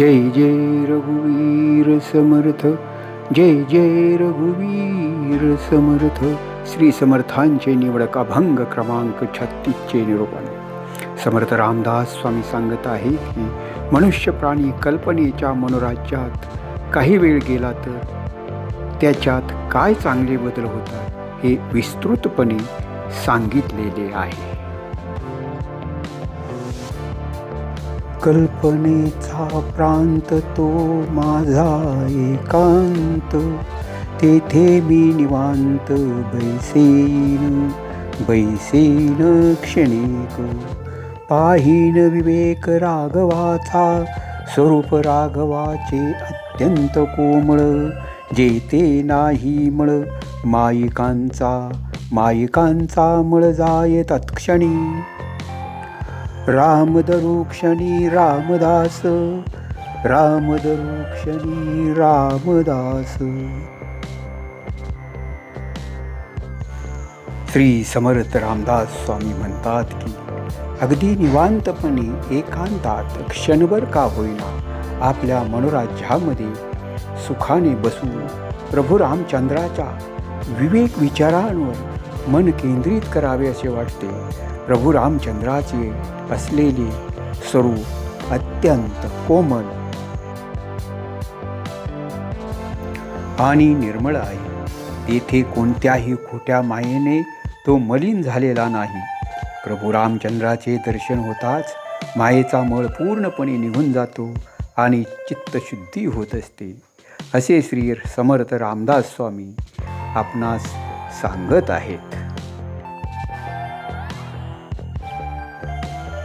जय जय रघुवीर समर्थ जय जय रघुवीर समर्थ. श्री समर्थांचे निवडक अभंग क्रमांक छत्तीसचे निरूपण. समर्थ रामदास स्वामी सांगत आहे की मनुष्य प्राणी कल्पनेच्या मनोराज्यात काही वेळ गेला तर त्याच्यात काय चांगले बदल होतात हे विस्तृतपणे सांगितलेले आहे. कल्पनेचा प्रांत तो माझा एकांत. तेथे मी निवांत बैसेन बैसेन क्षणिक. पाहीन विवेक राघवाचा स्वरूप राघवाचे अत्यंत कोमळ. जेते नाही मळ मायिकांचा मायिकांचा मळ जाय तत्क्षणी. रामदरुक्षणी रामदास रामदरुक्षणी रामदास. श्री समर्थ रामदास स्वामी म्हणतात की अगदी निवांतपणे एकांतात क्षणभर का होईना आपल्या मनोराज्यामध्ये सुखाने बसून प्रभू रामचंद्राच्या विवेक विचारांवर मन केंद्रित करावे असे वाटते. प्रभू रामचंद्राचे असलेले स्वरूप अत्यंत कोमल. आणि निर्मळ आहे. तेथे कोणत्याही खोट्या मायेने तो मलिन झालेला नाही. प्रभू रामचंद्राचे दर्शन होताच मायेचा मळ पूर्णपणे निघून जातो आणि चित्तशुद्धी होत असते. असे श्री समर्थ रामदास स्वामी आपणास सांगत आहेत.